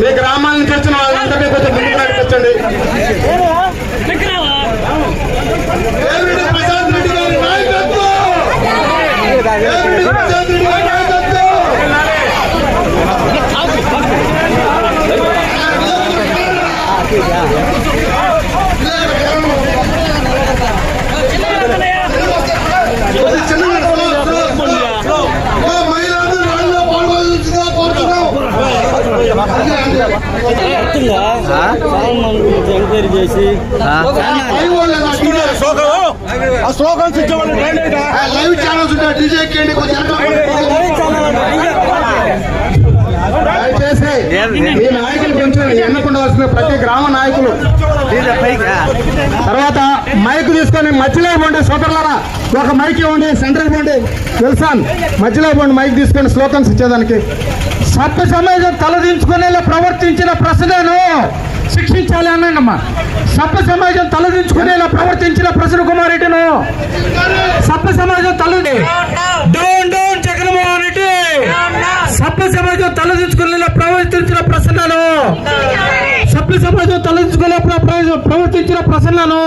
మీ గ్రామాలను నుంచి వచ్చిన కొంచెం ముందుకు నడిపించండి. ప్రశాంత్ రెడ్డి గారి నాయకత్వం? ప్రశాంత్ రెడ్డి గారి లైవ్ ఛానల్స్ ఉంటాయి. డీజే ఎక్కండి కొంచెం దయచేసి ఈ నాయకులు కొంచెం ఎన్నుకుండవలసిన ప్రతి గ్రామ నాయకులు. తర్వాత మైక్ తీసుకొని మధ్యలో ఇవ్వండి సోదరులారా. ఒక మైక్ ఇవ్వండి సెంటర్ ఇవ్వండి తెలుసాన్ మధ్యలో ఇవ్వండి మైక్ తీసుకొని స్లోకన్స్ ఇచ్చేదానికి. సభ్య సమాజం తలదించుకునేలా ప్రవర్తించిన ప్రశ్నను శిక్షించాలి అన్నాడమ్మా సభ్య సమాజం తలదించుకునేలా ప్రవర్తించిన ప్రసన్న కుమార్ రెడ్డిను సభ్య సమాజం తలది డౌన్ డౌన్ జగన్మోహన్ రెడ్డి. సభ్య సమాజం తలదించుకునేలా ప్రవర్తించిన ప్రసన్నను సభ్య సమాజం ప్రవర్తించిన ప్రసన్నను.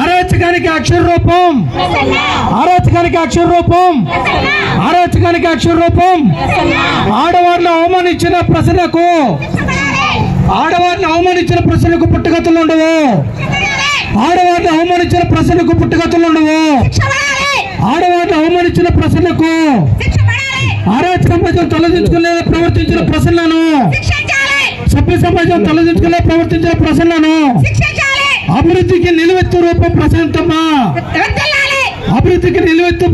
అరాచకానికి అక్షర రూపం. అరాచకానికి అక్షర రూపం. అరాచకానికి అక్షర రూపం. ఆడవారిని అవమానించిన ప్రశ్నకు ఆడవారిని అవమానించిన ప్రశ్నకు పుట్టుగతులు ఉండవు. ఆడవారిని అవమానించిన ప్రశ్నకు పుట్టుగతులు ఉండవు. ఆడవారిని అవమానించిన ప్రశ్నకు ఆరాధ ప్రజలు తొలగించుకునే ప్రవర్తించిన ప్రశ్నలను సభ్య సమాజం తలదించుకునే ప్రవర్తించిన ప్రశ్నలను అభివృద్ధికి నిలువెత్తు రూపం ప్రశాంతమ్మా. అభివృద్ధికి నిలువెత్తు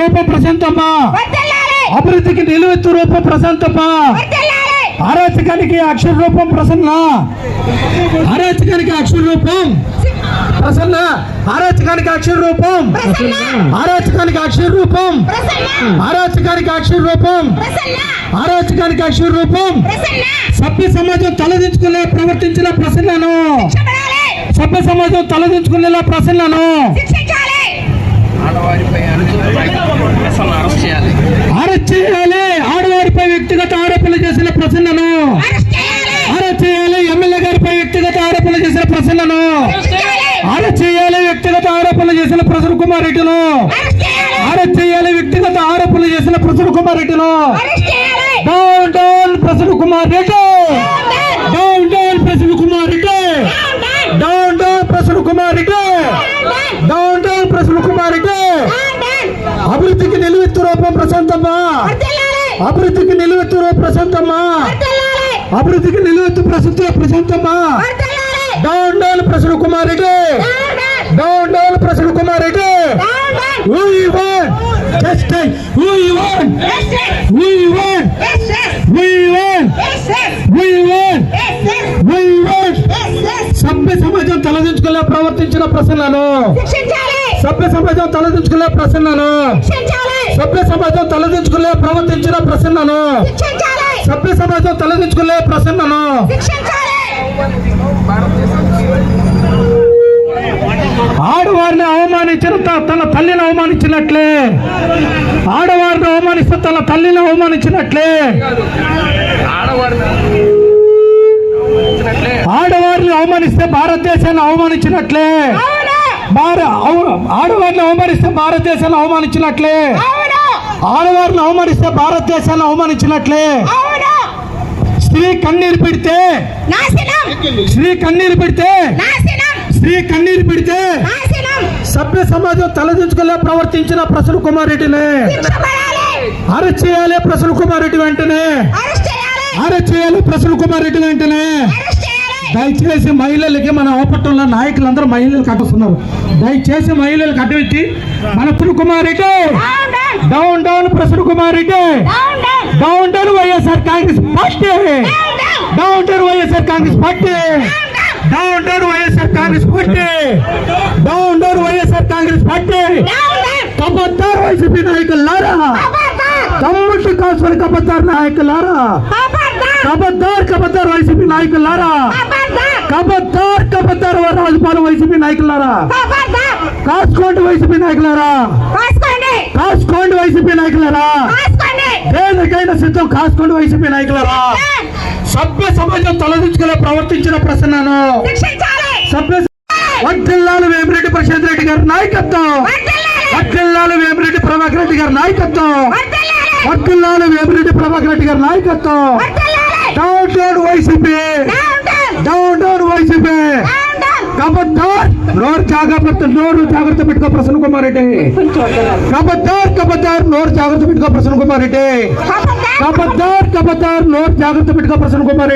రూపం ప్రశాంతమ్మా. అభివృద్ధికి నిలువెత్తు రూపం ప్రశాంతమ్మా. అరాచకానికి అక్షర రూపం ప్రసన్న. అరాచకానికి అక్షర రూపం ప్రసన్న అరాచకానికి అక్షర రూపం. అరాచకానికి అక్షర రూపం. అరాచకానికి అక్షర రూపం. అరాచకానికి అక్షర రూపం. సభ్య సమాజం తలదించుకునే ప్రవర్తించిన ప్రసన్నను. సభ్య సమాజం తలదించుకునేలా ప్రసన్నను. అరెస్ట్ చేయాలి. ఆడవారిపై వ్యక్తిగత ఆరోపణలు చేసిన ప్రసన్నను. అరెస్ట్ చేయాలి. ఎమ్మెల్యే గారిపై వ్యక్తిగత ఆరోపణలు చేసిన ప్రసన్నను. అరెస్ట్ చేయాలి వ్యక్తిగత ఆరోపణలు చేసిన ప్రసన్న కుమార్ రెడ్డిను. అరెస్ట్ చేయాలి. వ్యక్తిగత ఆరోపణలు చేసిన Prasanna Kumar రెడ్డిను. Down down Prasanna Kumar Reddy. Down down Prasanna Kumar Reddy. Down down Prasanna Kumar Reddy. Down down Prasanna Kumar Reddy. అభివృద్ధికి నిలువెత్తు రూపం ప్రశాంతమ్మా. అభివృద్ధికి నిలువెత్తు రూపం ప్రశాంతమ్మా. అభివృద్ధికి నిలువెత్తు ప్రశాంత ప్రశాంతమ్మా. Down down Prasanna Kumar Reddy down down Prasanna Kumar Reddy want? Who you want? Who you want? Who you want? Who you want? సభ్య సమాజం తలదించుకునే ప్రవర్తించిన ప్రసన్నను. సభ్య సమాజం తలదించుకునే ప్రసన్నను. సభ్య సమాజం తలదించుకునే ప్రవర్తించిన ప్రసన్నను. సభ్య సమాజం తలదించుకునే ప్రసన్నను. ఆడవారిని అవమానించిన తన తల్లిని అవమానించినట్లే. ఆడవారిని అవమానిస్తే తన తల్లిని అవమానించినట్లే. ఆడవారిని అవమానిస్తే భారతదేశాన్ని అవమానించినట్లే. ఆడవారిని అవమానిస్తే భారతదేశాన్ని అవమానించినట్లే. ఆడవారిని అవమానిస్తే భారతదేశాన్ని అవమానించినట్లే. స్త్రీ కన్నీరు పెడితే స్త్రీ కన్నీరు పెడితే స్త్రీ కన్నీరు పెడితే సభ్య సమాజం తలదించుకునే ప్రవర్తించిన ప్రసన్న కుమార్ రెడ్డిని అరెస్ట్ చేయాలి ప్రసన్న కుమార్ రెడ్డి వెంటనే. అరెస్ట్ చేయాలి. ప్రసన్న కుమార్ రెడ్డి వెంటనే. దయచేసి మహిళలకి మన ఓపట్టంలో నాయకులందరూ మహిళలు కట్టుస్తున్నారు. దయచేసి మహిళలు కట్టవెచ్చి మన Prasanna Kumar Reddy down down Prasanna Kumar Reddy. Down down YSR Congress party. Down down YSR Congress party. Down down YSR Congress party. Down down YSR Congress party. కబద్దార్ YCP నాయకులారా తమ్ముటి కాసుకొని కబద్దార్ నాయకులారా కబద్దార్. కబద్దార్ వైసీపీ నాయకులారా కబద్దార్ కబద్దార్ రాజపాలెం వైసీపీ నాయకులారా? కాసుకోండి YCP నాయకులారా? కాసుకోండి! YCP నాయకులారా? దేనికైనా సిద్ధం కాసుకోండి YCP నాయకులరా? సభ్య సమాజం తలదించుకునే ప్రవర్తించిన ప్రసన్నను. సభ్య వడ్డిల్లాలు వేమిరెడ్డి ప్రశాంత్ రెడ్డి గారి నాయకత్వం. వడ్డిల్లాలు! వేమిరెడ్డి ప్రభాకర్ రెడ్డి గారి నాయకత్వం. వడ్డిల్లాలు! వేమిరెడ్డి ప్రభాకర్ రెడ్డి గారి నాయకత్వం. వైసీపీ. డౌన్ డౌన్ వైసీపీ కబద్దార్ నోరు జాగ్రత్త నోరు జాగ్రత్త పెట్టుకో ప్రసన్న కుమార్ రెడ్డి కబద్దార్ కబద్దార్ నోరు జాగ్రత్త పెట్టుకో ప్రసన్న కుమార్ రెడ్డి కబద్దార్ కబద్దార్ నోరు జాగ్రత్త పెట్టుకో ప్రసన్న కుమార్ రెడ్డి